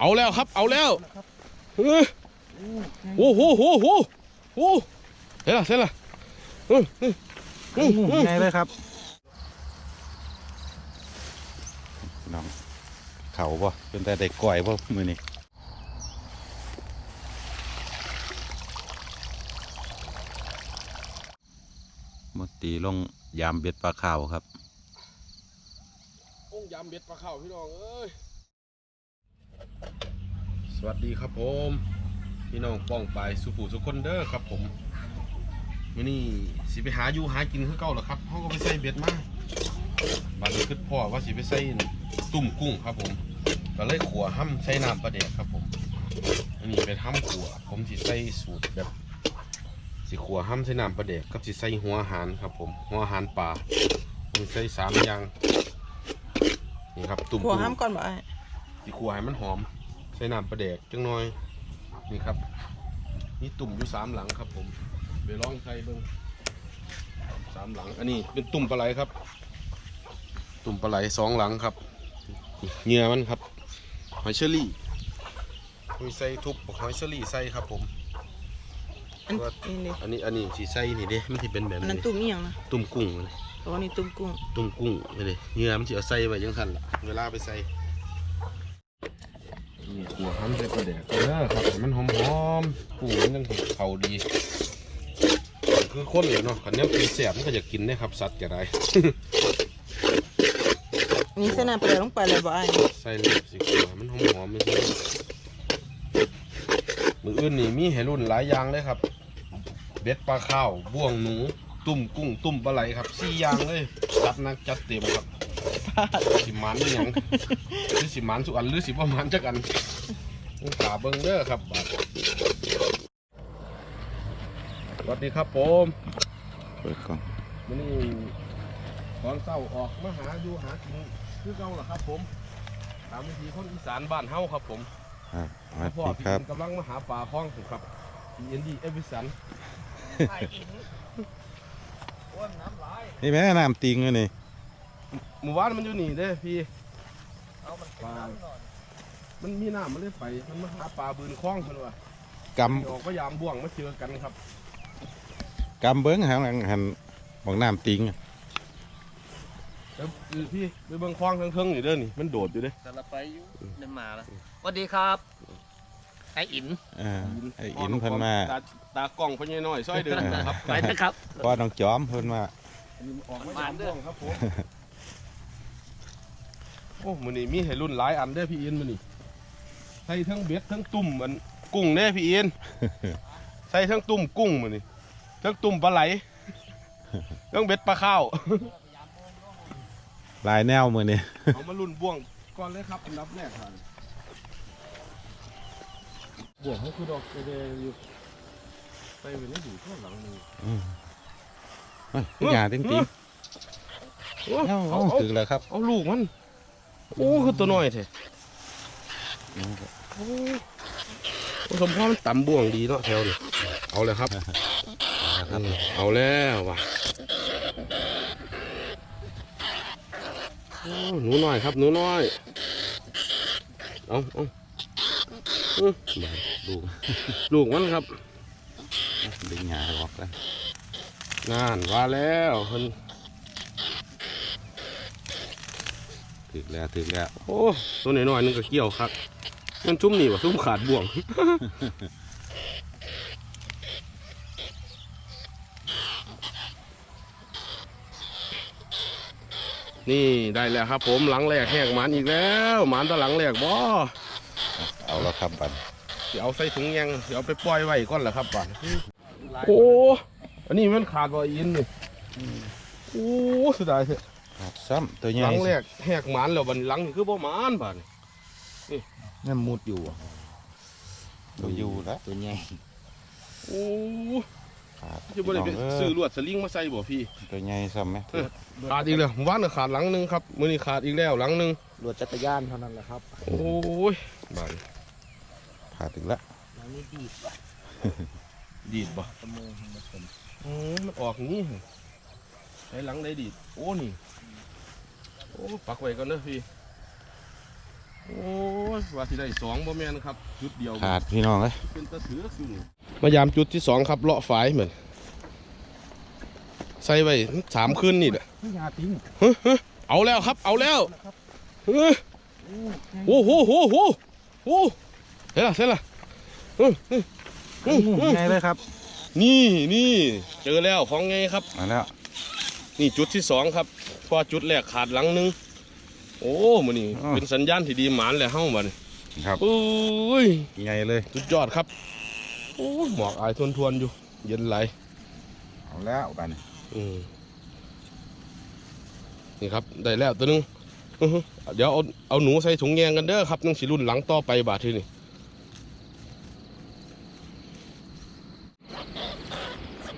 เอาแล้วครับ เอาแล้วเฮ้ยโอ้โหโหโหโอ้เสร็จละเสร็จละอืมอืมอืมอืมไงเลยครับน้องเขาบ่เป็นแต่ได้ก่อยบ่มือนี้มดตีลงยามเบ็ดปลาขาวครับองยำเบ็ดปลาเข้าพี่น้องเอ้ย สวัสดีครับผม พี่น้องป้องไปสุผูสุคนเด้อครับผมมื่อนี้สิไปหาอยู่หากินคือเก่าเหรอครับเขาก็ไปใส่เบ็ดมาบาดนี้คือพ่อว่าสิไปใส่ตุ่มกุ้งครับผมก็เลยขัวห้ำใส่น้ำปลาแดกครับผมอันนี้เป็นห้ำขัวผมสิใส่สูตรแบบสิขัวห้ำใส่น้ำปลาแดกกับสิใส่หัวอาหารครับผมหัวอาหารปลาผมใส่สามอย่างนี่ครับตุ่มหัวกุ้งห้ามก่อนบ่ไอ้สิขัวให้มันหอมใส่น้ำปลาแดกจังหน่อยนี่ครับนี่ตุ่มอยู่สามหลังครับ ผมไปลองใส่เบิ้งสามหลัง อันนี้เป็นตุ่มปลาไหลครับ ตุ่มปลาไหลสองหลังครับเหงื่อมันครับหอยเชอรี่มีใส่ทุบบอกหอยเชอรี่ใส่ครับ ผมอันนี้ดิอันนี้อันนี้สีใส่นี่เด้มันที่เป็นแบบอันนั้นนี้ตุ้มเอียงนะตุ่มกุ้งเลยแต่ว่านี่ตุ้มกุ้งตุ่มกุ้งนี่เลยเหงื่อมันจะเอาใส่ไว้ยังทันล่ะเวลาไปใส่ นี่หัวห้ำใส่ปลาแดกเด้อครับให้มันหอมๆกุ้งมันยังเขาดี คือคนเลยเนาะขันนี้กินแสบมันก็จะกินได้ครับสัตว์จะได้ นี่เส้นน้ำปลาแดกลงไปเลยบ่ไอ้ใส่เลยสิขัวมันหอมๆไม่ใช่มืออื่นนี่มีให้รุ่นหลายอย่างเลยครับ เบ็ดปลาข้าวบ่วงหนูตุ่มกุ้งตุ่มปลาไหลครับสี่อย่างเลยจัดหนักจัดเต็มครับสิหมันนี่ยังหรือสิหมันสุอันหรือสิประมาณจักอัน ต้องขาเบิ้งเด้อครับบาดสวัสดีครับผมเปิดกล้องวันนี้ตอนเช้าออกมาหาอยู่หากินคือเก่าล่ะครับผมตามวิธีคนอีสานบ้านเฮาครับผมครับสวัสพ่อดีพี่ครับ กำลังมาหาปลาคล้องผมครับพีเอ็นดีเอฟวิสันนี่แม่น้ำติงเลยนี่หมู่บ้านมันอยู่นี่เด้อพี่ปลามัน มีน้ำมันเลยไป มันมาหาปลาบืนคล้องเพิ่นว่ากออกพยายามบ่วงมาเจอกันครับำกำเบิ้งหางหลังหันบอกน้ำติงแล้วพี่ไปเบิ่งคล้องเทิงๆนี่เด้อนี่มันโดดอยู่เด้อแต่ละไปอยู่เดินมาแล้วสวัสดีครับไออินอ่าไอ้อินเพิ่นมาตาตากล้องเพิ่นใหญ่น้อยซอยเดินนะครับไปนะครับพ่อน้องจอมเพิ่นมาอันนี้ออกมาจากบ่วงครับผมโอ้มื้อนี้มีให้รุ่นหลายอันเด้อพี่อินมื้อนี้ใส่ทั้งเบ็ดทั้งตุ่มอันกุ้งเด้อพี่อินใส่ทั้งตุ่มกุ้งมื้อนี้ทั้งตุ่มปลาไหลทั้งเบ็ดปลาข้าวลายแนวมือนี่เอามารุ่นบ่วงก่อนเลยครับอันดับแรกครับบ่วงเขาคือดอกเดยอยู่ไปเป็นได้อยู่ข้างหลังนี่เฮ้ยหยาติงติงโอ้เอ้าเอาเอาเอาถึงแล้วครับ เอาลูกมัน โอ้ คือตัวน้อยแท้โอ้สมพรมันต่ำบ่วงดีเนาะแถวนี่เอาเลยครับครับ เอาแล้วว่ะโอ้หนูน้อยครับหนูน้อย เอาเอาอื้อมาดูลูกมันครับดึงหยาออกกันนานว่าแล้วเพิ่นถึงแล้วถึงแล้ว โอ้ตัวน้อยๆนึงก็เกี่ยวครับ มันชุ่มนี่วะชุ่มขาดบ่วงนี่ได้แล้วครับ ผมหลังแรกแหกหมันอีกแล้วหมันตะหลังแรกบ่เอาแล้วครับบัดเดี๋ยวเอาใส่ถุงยังเดี๋ยวเอาไปปล่อยไว้ก่อนแหละครับบ่าโอ้อันนี้มันขาดบ่อินนี่โอ้เสุดายเถอะครับซ้ำตัวใหหญ่ลังแรกแหกหมันแล้วบัดนหลังนี่คือบ่หมันบ่าดนี่ นั่นมุดอยู่ตัวอยู่แล้วตัวใหญ่โอ้ขาดจะบ่ได้ไปน้งเซื้อลวดสลิงมาใส่บ่พี่ตัวใหญ่ซ้ำไหมขาดอีกแล้วว่านก็ขาดหลังหนึงครับมื้อนี้ขาดอีกแล้วหลังหนึงรถจักรยานเท่านั้นแหละครับ โอ้ยบาดขาดถึงแล้วแล้วนี่ดีดว่ะดีดบ่ตะมือมาผมอืมมันออกอย่างนี้ไอ้หลังได้ดีดโอ้นี่โอ้ปักไว้ก่อนเด้อพี่ โอ้โอ้ยว่าที่ได้สองบ่แม่นครับ จุดเดียวขาดพี่น้องเลยเป็นตะถืออยู่นี่มายามจุดที่สองครับเลาะฝายเหมือนใส่ไว้สามคืนนี่แหละยาติ้งเอาแล้วครับ เอาแล้วเฮ้ยโอ้โหโหโหโหเฮ้ยล่ะเฮ้ยล่ะเฮ้ยเฮ้ยเฮ้ยเฮ้ยไงเลยครับ นี่นี่เจอแล้วของไงครับมาแล้วนี่จุดที่สองครับเพราะจุดแรกขาดหลังหนึง โอ้มันนี่เป็นสัญญาณที่ดีหมานแหละเฮ้ามันครับโอ้ยไงเลยสุดยอดครับโอ้ยหมอกอายทวนทวนๆอยู่ เย็นไหลเอาแล้วไปนี่อืมนี่ครับได้แล้วตัวหนึงอื้อหือเดี๋ยวเอาเอาหนูใส่ถุงแยงกันเด้อครับนังสีรุ่นหลังต่อไปบาทที่นี่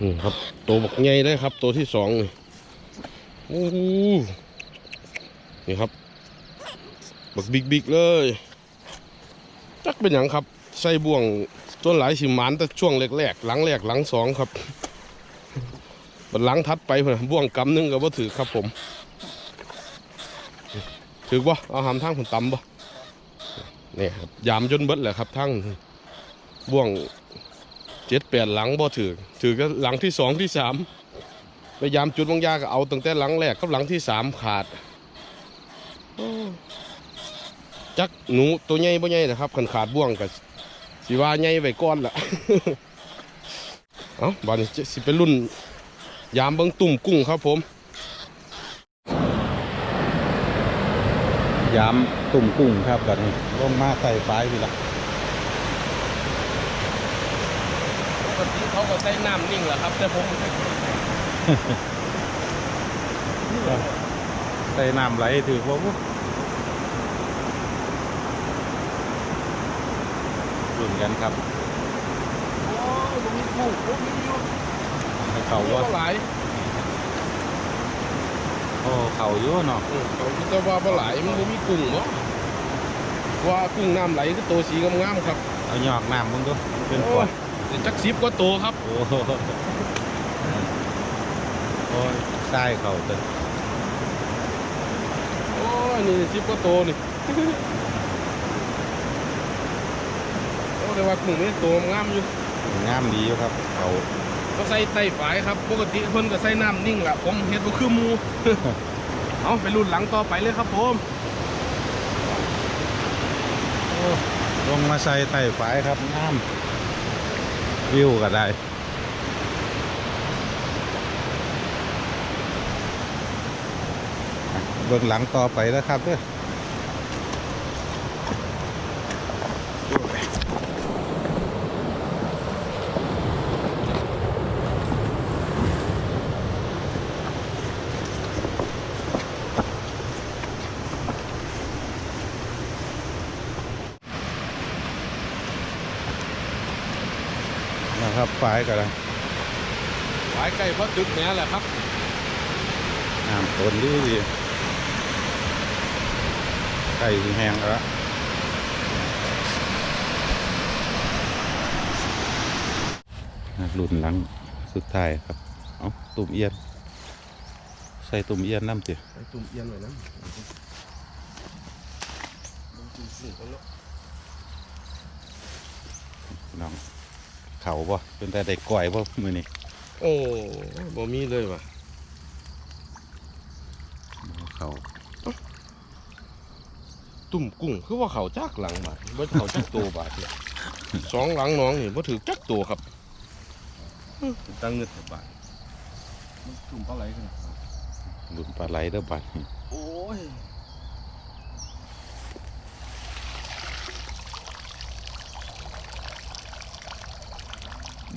อืมครับตัวบักใหญ่ได้ครับ ตัวที่สองนี่โอ้โหนี่ครับ บักบิกบิ๊กๆเลย จักเป็นอย่างครับ ใส่บ่วงต้นหลายสิมานแต่ช่วงแรกๆหลังแรกหลังสองครับบัดหลังทัดไปพุ่นน่ะบ่วงกำหนึงก็บ่ถือครับผมถือบ่าเอาหามทางผมตำบ่นี่ครับยามจนเบิดแหละครับทั้งบ่วงเจ็ดแปดหลังบ่ถือถือก็หลังที่สองที่สามไปยามจุดบางยาก็เอาตั้งแต่หลังแรกกับหลังที่สามขาดโอ้ จักหนูตัวใหญ่บ่ใหญ่นะครับคันขาดบ่วงก็สิว่าใหญ่ไว้ก่อนล่ะเอาบาดนี้จะสิเป็นรุ่น ยามเบิ้งตุ่มกุ้งครับผม ยามตุ่มกุ้งครับแบบนี้ลงมาใส่ไฟพี่ละปกติเขาก็ใส่น้ำนิ่งแหละครับแต่ผมใส่น้ำไหลถือว่า รุ่นกันครับโอ้ยผมมีกุ้งผมมีอยู่ให้เขาเยว่าอะหลายโอ้เขาอยู่เนาะอืมเขาคิดว่าปลาไหลมันบ่มีกุ้งเนาะว่ากุ้งน้ำไหลก็ตัวสีงามๆครับเอาหยอกน้ำมึงดูเป็นขโอ้วยดเดี๋ยวจักสิบก็โตวครับ โอ้โหโอ้ยใช่เขาเต็โอ้ยนี่สิบก็โตวนี่ โอ้ แต่ว่ากุ้งนี่ตัวงามอยู่งามดีอยู่ครับเขาเขาใส่ไต้ฝายครับ ปกติเพิ่นก็ใส่น้ำนิ่งล่ะผมเฮ็ดบ่คือหมูเอาไปรุ่นหลังต่อไปเลยครับผมโอ้ลงมาใส่ไต่ฝายครับงามวิวก็ได้อะเบื้องหลังต่อไปแล้วครับเด้อ ฝายกันหลายไก่เพราะจุดแหนแหละครับน้ำต้นดีดีไก่สิแห้งแล้วอะรุ่นหลังสุดท้ายครับ เอาตุ่มเอียน ใส่ตุ่มเอียนน้ำสิไปตุ่มเอียนหน่อยนะตุ่มสูงกันเนาะน้อง เขาบ่เป็นแต่ได้ก่อยบ่มือนี่โอ้บ่มีเลยว่ะเขาตุ่มกุ้งคือว่าเขาจักหลังบาดบ่เขาจักตัวบาดเนี่ยสองหลังน้องนี่บ่ถือจักตัวครับอื้อตั้งเงินบาทมันตุ่มปลาไหลกันรุ่นปลาไหลเด้อบัดนี้โอ้ย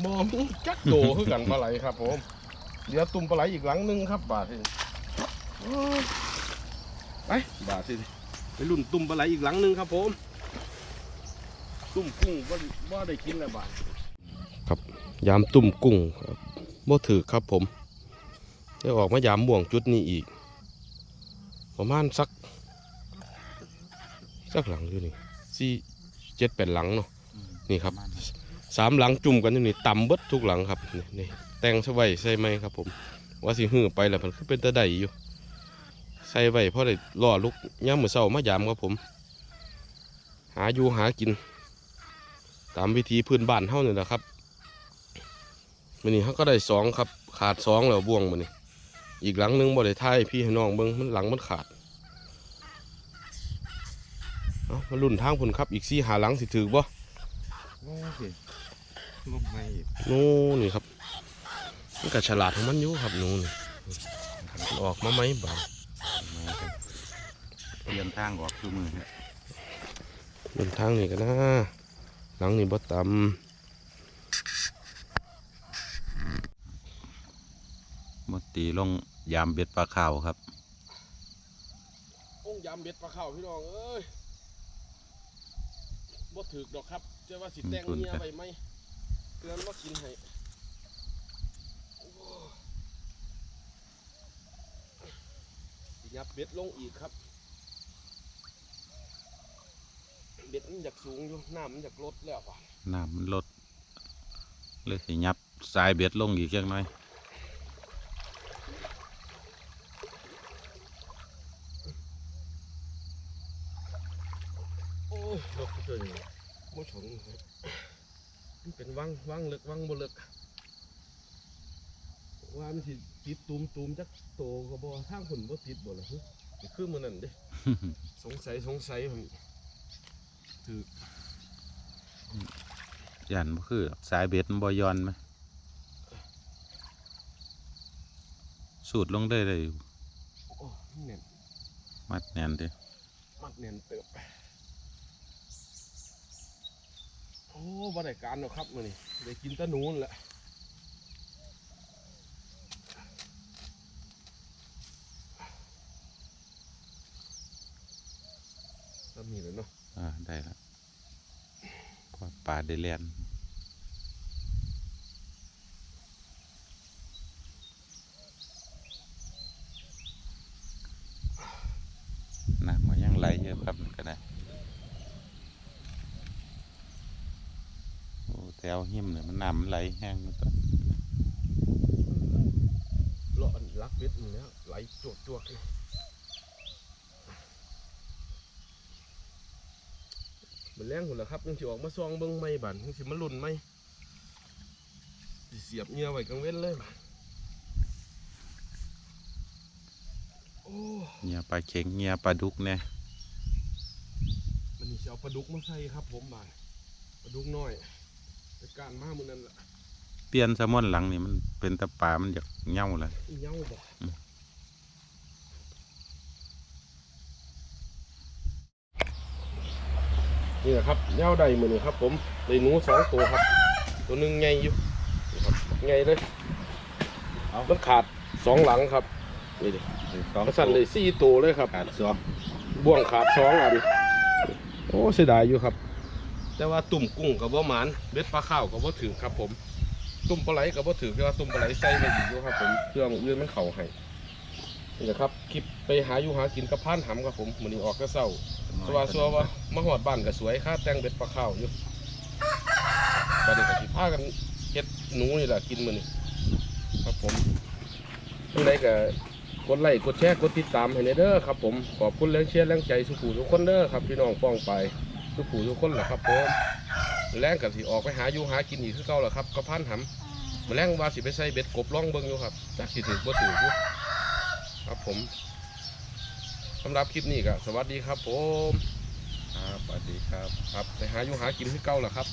บ่มีจักตัวคือกันปลาไหลครับผมเดี๋ยวตุ่มปลาไหลอีกหลังหนึงครับ บาทนี่โอ้ยไปบาทนี่ไปรุ่นตุ่มปลาไหลอีกหลังหนึงครับ ผม ตุ่มกุ้งว่าว่าได้กินแล้วบาทครับ ยามตุ่มกุ้งครับบ่ถือครับผมได้ออกมายามบ่วงจุดนี้อีก ประมาณสักสักหลังอยู่นี่สี่เจ็ดแปดหลังเนาะนี่ครับ สามหลังจุ่มกันอยู่นี่ต่ำเบิดทุกหลังครับนี่แต่งสไว้ใส่ไหมครับผม ว่าสิหื้อไปแล้วมันคือเป็นตะไดอยู่ ใส่ไว้เพราะได้ล่อลูกย่ามมือเศร้ามายามครับผม หาอยู่หากิน ตามวิธีพื้นบ้านเฮานี่แหละครับมื้อนี้เฮาก็ได้สองครับ ขาดสองแล้วบ่วงมื้อนี้อีกหลังหนึงบ่ได้ทายพี่ให้น้องเบิ่งมันหลังมันขาดเอามาลุ้นทางพุ่นครับอีกสี่หาหลังสิถือบ่ โอ้สิลงไม่อีกนู่นนี่ครับมันก็ฉลาดของมันอยู่ครับหนูนี่มันออกมาไหมบ่ามาครับเปลี่ยนทางออกคือมือฮะบนทางนี่ก็นะหลังนี่บ่ต่มดตีลงยามเบ็ดปลาขาวครับำองยามเบ็ดปลาเข้าพี่น้องเอ้ยบ่ถึกดอกครับ จะว่าสิแต่งเมียไปไหมเตือนว่ากินให้โอ้สิยับเบ็ดลงอีกครับ เบ็ดมันอยากสูงอยู่น้ำมันอยากลดแล้วว่ะน้ำมันลดเลยสิยับสายเบ็ดลงอีกจังหน่อย โอ้ยดอกเกิน บ่ฉงครับมันเป็นวังวังเลึกวังบ่เลึกว่ามันสิติดตูมตูมจักโตก็บ่ทางผลบ่ติดบ่ล่ะฮึนี่คือมื้อนั้นเด้ สงสัยสงสัยผมถือยันบ่คือสายเบ็ดมันบ่ย้อนไหมสูดลงได้เลยโอ้เน่นมัดแน่นเด้มัดเน่นเติบ โอ้บ่ได้การหรอกครับมื่อนี้ได้กินแตะนูนแหละก็มีแล้วเนาะอ่าได้แล้วป่าได้แลนน้ำมันยังไหลเยอะครับมันก็ได้โอ้แถ วหิมเนี่ยมันน้ำมันไหลแห้งมันก็เลาะอันลักเบ็ดมันแล้วไหลจวดจวดเลยมันแรงหุ่นละครับยังสิออกมาซองเบิ้งไม่บันยังสิมาลุ่นไหมสิเสียบเหงื่อไว้กลางเว้นเลยบัดโอ้เงียปลาเข็งเงียปลาดุกเนี่ยมันนี่สิเอาปลาดุกมาใส่ครับผมบานปลาดุกน้อยแต่ การมามือนั้นละเปลี่ยนแซลมอนหลังนี่มันเป็นตะปลามันอยากเหง่าเลยอีเหย้าบ่อืมนี่แหละครับเหย้าใดมือนี่ครับ ผมได้หนูสองตัวครับ ตัวหนึ่งใหญ่อยู่นี่ครับใหญ่เลยมันขาดสองหลังครับนี่ดิสองกระสันเลยสี่ตัวเลยครับ ขาดสองบ่วงขาดสองอันโอ้เสียดายอยู่ครับ แต่ว่าตุ่มกุ้งกับว่าหมานเบ็ดปลาข้าวกับว่าถือครับ ผม ตุ่มปลาไหลกับว่าถือแต่ว่าตุ่มปลาไหลใส่ไม่ดีอยู่ครับ ผมเครื่องอื่นมันเข่าให้นี่แหละครับคลิปไปหาอยู่หากินกับพานหำครับผมมือนี้ออกก็เศร้าแตัวาซัวว่ามาหอดบ้านก็สวยค่าแต่งเบ็ดปลาข้าวอยู่บัดนี้ก็สิพากันเฮ็ดหนูนี่แหละกินมือนี้ครับผมยังไงก็กดไลค์กดแชร์กดติดตามให้ในเด้อครับผมขอบคุณแรงเชียร์แรงใจสุขูทุกคนเด้อครับพี่น้องป้องไป สุขูทุกคนแหละครับผมแรงกับสิออกไปหาอยู่หากินอีกคือเก่าแหละครับก็พันหำมาแรงว่าสิไปใส่เบ็ดกบล่องเบิ้งอยู่ครับจากสิถือบ่ถือครับผมสำหรับคลิปนี้ก็สวัสดีครับผมครับสวัสดีครับครับไปหาอยู่หากินคือเก่าแหละครับ